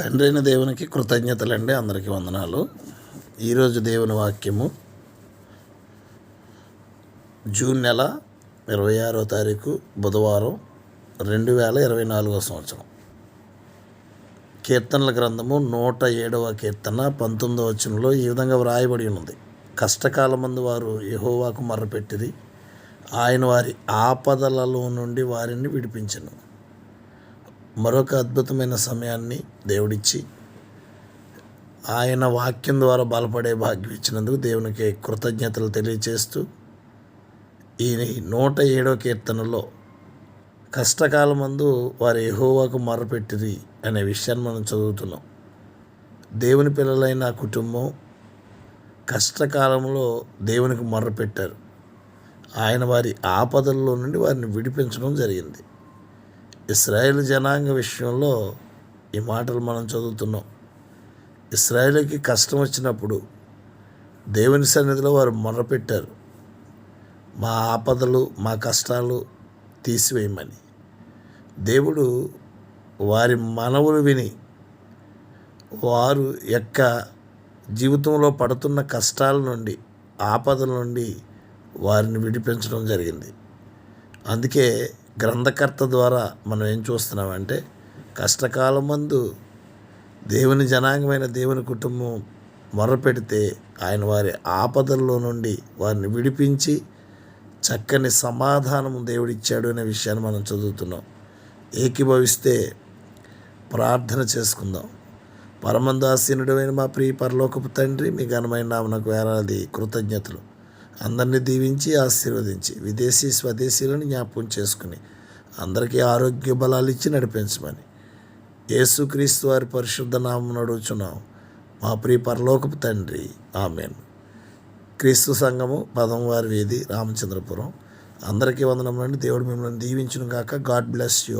తండ్రి అయిన దేవునికి కృతజ్ఞతలండి అందరికీ వందనాలు. ఈరోజు దేవుని వాక్యము జూన్ నెల ఇరవై ఆరో తారీఖు బుధవారం రెండు వేల ఇరవై నాలుగో సంవత్సరం. కీర్తనల గ్రంథము నూట ఏడవ కీర్తన పంతొమ్మిదవ వచనంలో ఈ విధంగా వ్రాయబడి ఉన్నది. కష్టకాలమందు వారు యహోవాకు మర్రపెట్టిది ఆయన వారి ఆపదలలో నుండి వారిని విడిపించను. మరొక అద్భుతమైన సమయాన్ని దేవుడిచ్చి ఆయన వాక్యం ద్వారా బలపడే భాగ్యం ఇచ్చినందుకు దేవునికి కృతజ్ఞతలు తెలియచేస్తూ ఈ నూట ఏడో కీర్తనలో కష్టకాలమందు వారి ఎహోవాకు మొరపెట్టిరి అనే విషయాన్ని మనం చదువుతున్నాం. దేవుని పిల్లలైన కుటుంబం కష్టకాలంలో దేవునికి మొర్రపెట్టారు ఆయన వారి ఆపదల్లో నుండి వారిని విడిపించడం జరిగింది. ఇస్రాయేల్ జనాంగ విషయంలో ఈ మాటలు మనం చదువుతున్నాం. ఇస్రాయేల్కి కష్టం వచ్చినప్పుడు దేవుని సన్నిధిలో వారు మొరపెట్టారు మా ఆపదలు మా కష్టాలు తీసివేయమని. దేవుడు వారి మనవులు విని వారు యొక్క జీవితంలో పడుతున్న కష్టాల నుండి ఆపదల నుండి వారిని విడిపించడం జరిగింది. అందుకే గ్రంథకర్త ద్వారా మనం ఏం చూస్తున్నామంటే కష్టకాలం మందు దేవుని జనాంగమైన దేవుని కుటుంబం మొరపెడితే ఆయన వారి ఆపదల్లో నుండి వారిని విడిపించి చక్కని సమాధానం దేవుడిచ్చాడు అనే విషయాన్ని మనం చదువుతున్నాం. ఏకీభవిస్తే ప్రార్థన చేసుకుందాం. పరమందాసీనుడమైన మా ప్రియ పరలోకపు తండ్రి మీ ఘనమైన నామనకు వేలాది కృతజ్ఞతలు. అందరినీ దీవించి ఆశీర్వదించి విదేశీ స్వదేశీలను జ్ఞాపకం చేసుకుని అందరికీ ఆరోగ్య బలాలు ఇచ్చి నడిపించమని యేసుక్రీస్తు వారి పరిశుద్ధ నామం నడుచున్నాం మా ప్రియ పరలోకపు తండ్రి ఆమెన్. క్రీస్తు సంఘము పదం వారి వీధి రామచంద్రపురం. అందరికీ వందనములండి. దేవుడు మిమ్మల్ని దీవించును గాక. God bless you